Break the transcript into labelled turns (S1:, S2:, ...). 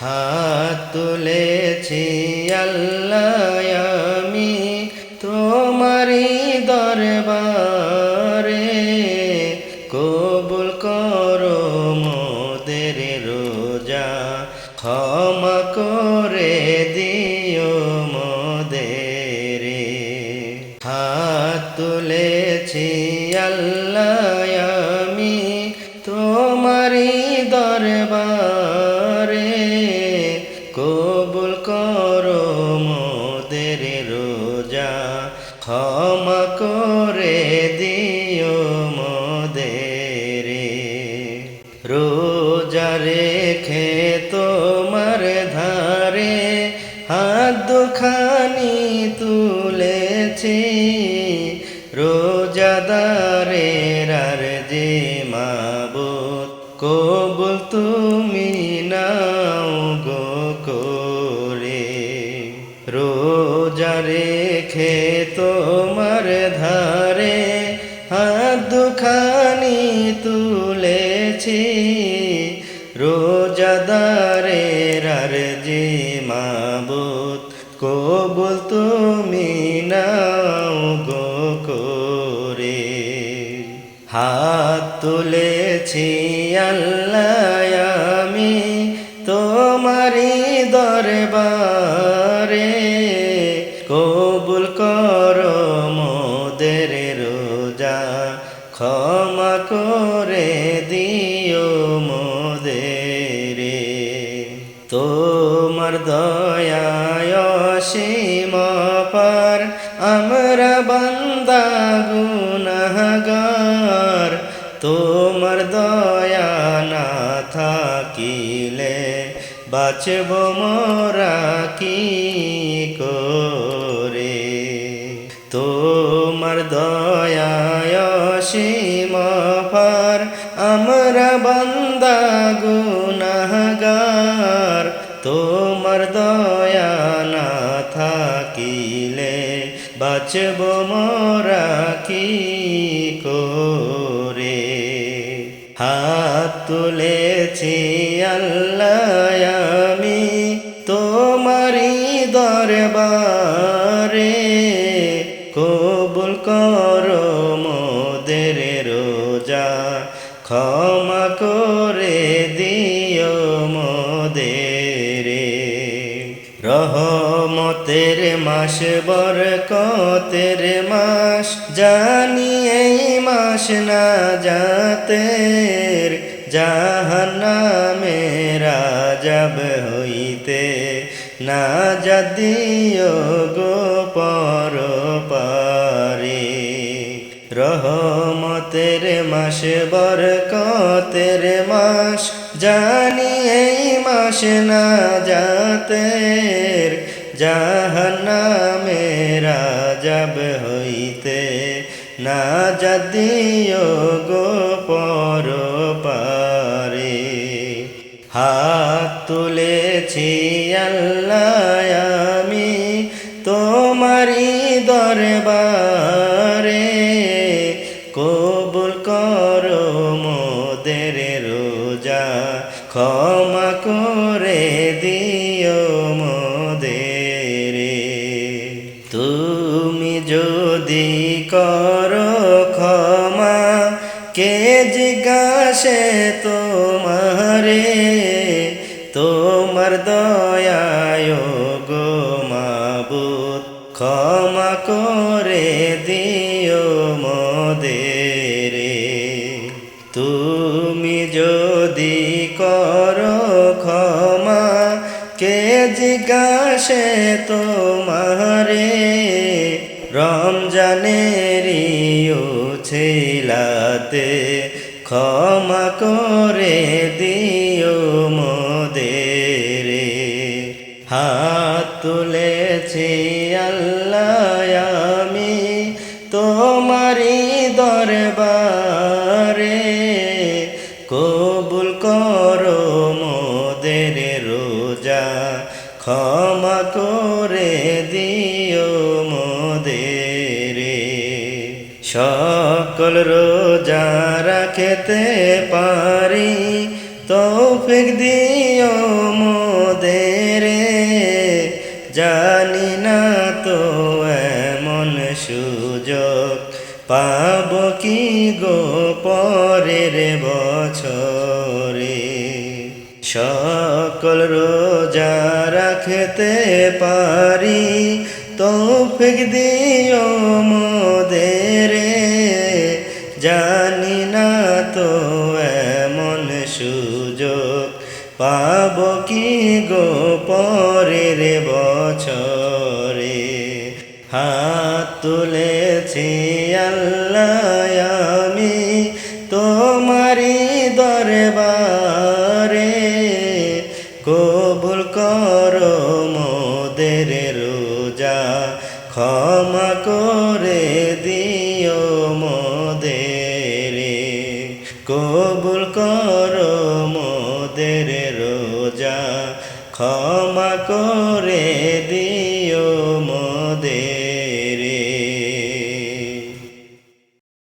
S1: হাত তুলেছি আল্লাহ আমি তোমারি দরবারে। কবুল করো মোদের রোজা, ক্ষমা করে দিও মোদের। হাত তুলেছি আল্লাহ রোজা ক্ষমা করে দিও মোদের। রোজা রেখে তোমার ধারে হাত দুখানি তুলেছি। রোজাদারের আর যে মাবুত কবুল তুমি নাও গো। রেখে তোমার ধারে, হাত দুখানি তুলেছি। রোজাদারের আর যে মাবুত কবুল তুমি নাও গো করে। হাত তুলেছি আল্লাহ আমি তোমারি দরবারে মোদের তোমার দয়ায় অসীম পার আমরা বান্দা গুনাহগার। তোমার দয়া না থাকিলে বাঁচব মোরা কি করে? তোমার দয়ায় অসীম থাকিলে বাঁচব মরা কি করে? হাত তুলেছি আল্লাহ আমি তোমারি দরবারে। কবুল করো মোদের রোজা, ক্ষমা করে দিও রহমতের মাস, বরকতের মাস, জানি এই মাস না যাতের জাহান্নামের রাজাব হইতে না যদিও গো পর পারে রহমতের মাস, বরকতের মাস, জানি এই মাস না যাতের জাহান্নামের রাজাব হইতে না যদিও গো পর পারে হাত তুলেছি আল্লাহ আমি তোমারি দরবারে। কবুল করো মোদের রোজা, ক্ষমা করে দিও যদি কর ক্ষমা, কে জিজ্ঞাসে তোমারে? তোমার দয়ায় গো মাবুত ক্ষমা করে দিও মোদের। তুমি যদি কর ক্ষমা, কে জিজ্ঞাসে তোমারে? রমজানেরই ছিলাতে ক্ষমা করে দিও মোদের। হাত তুলেছি আল্লাহ আমি তোমারি দরবারে। কবুল করো মোদের রোজা, ক্ষমা করে দিও সকল রোজা রাখেতে পারি, তৌফিক দিও মোদের। জানি না তো এমন সুযোগ পাব কি গো পরের বছরে। সকল রোজা রাখেতে পারি, তৌফিক দিও মোদের জানি না তো এমন সুযোগ পাব কি গো পরের বছরে? হাত তুলেছি আল্লাহ আমি তোমারি দরবারে। কবুল করো মোদের রোজা ক্ষমা মোদের রোজা ক্ষমা করে